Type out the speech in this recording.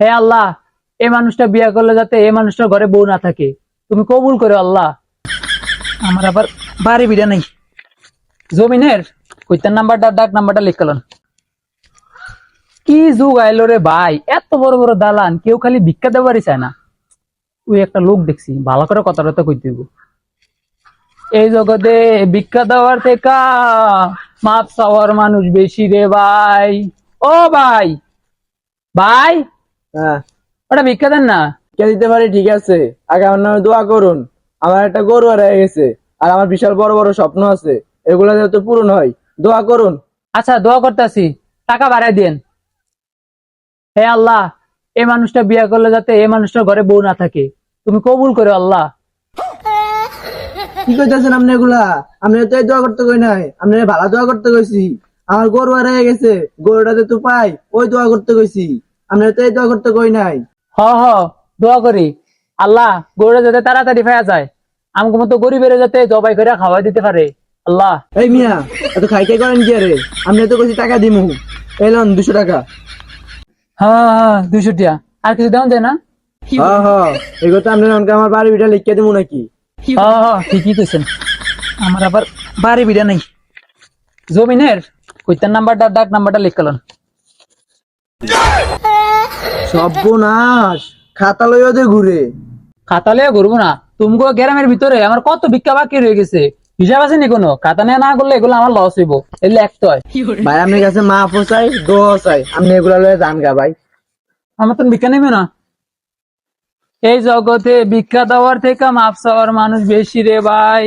হে আল্লাহ এই মানুষটা বিয়ে করলে যাতে এই মানুষটার ঘরে বউ না থাকে। তুমি কবুল করো আল্লাহ। আমার আবার বাড়ি বিড়া নেই। জমিনের কইতার নাম্বারটা, ডাক নাম্বারটা লিখলাম কি যুগ আইলো রে ভাই, এত বড় বড় দালান, কেউ খালি ভিক্ষা দেবারই চায় না। ওই একটা লোক দেখছি, ভালো করে কথা টথা কইতে হইব। এই জগতে ভিক্ষা দেওয়ার থেকে মাপ চাওয়ার মানুষ বেশি রে ভাই। ও ভাই ভাই হ্যাঁ। ওটা ভিক্ষা দেন না। কে দিতে পারি ঠিক আছে। আগে আমার নামে দোয়া করুন। আমার একটা গরু হারিয়ে গেছে। আর আমার বিশাল বড় বড় স্বপ্ন আছে। এগুলো যাতে পূরণ হয়। দোয়া করুন। আচ্ছা দোয়া করতেছি। টাকা বাড়াই দেন। হে আল্লাহ এই মানুষটা বিয়ে করলে যাতে এই মানুষটার ঘরে বউ না থাকে। তুমি কবুল করো আল্লাহ। কি কইতাছেন আপনি এগুলা? আপনি তো এই দোয়া করতে কই নাই। আপনি ভালো দোয়া করতে কইছি। আমার গরু হারিয়ে গেছে। গরুটাতে তো পাই ওই দোয়া করতে কইছি। আপনি তো এই দোয়া করতে কই নাই। হ হ দোয়া করি। আল্লাহ গরুটা যাতে তাড়াতাড়ি ফেয়া যায়। আমাকে মতো গরিবের যাতে জবাই করে খাওয়া দিতে পারে। আল্লাহ। এই মিয়া এত খাইতে করেন কি আরে? আপনি তো কইছি টাকা দিমু। এলন দুশো টাকা। হ্যাঁ হ্যাঁ দুইশো টিয়া। আর কিছু দেওয়া যায় না? হ্যাঁ হ্যাঁ এগুলো তো আপনি আমার বাড়ি বিটা লিখে দিমু নাকি? হ্যাঁ হ্যাঁ ঠিকই কইছেন। আমার আবার বাড়ি বিড়া নেই। জমিনের কইতার নাম্বারটা ডাক নাম্বারটা লিখলাম সর্বনাশ। খাতা লইও দে ঘুরে। খাতা লিয়ে ঘুরবো না। তুমগো গ্রামের ভিতরে আমার কত ভিক্ষা বাকি রয়ে গেছে। হিসাব আছে নি কোনো? খাতা নিয়ে না করলে এগুলো আমার লস হইব। এগুলো হয় ভাই আপনার কাছে মা পোসাই দোয়া চাই। আপনি এগুলা লয়ে যান গা ভাই। আমার তো ভিক্ষা নেবে না। এই জগতে ভিক্ষা দেওয়ার থেকে মাপ চাওয়ার মানুষ বেশি রে ভাই।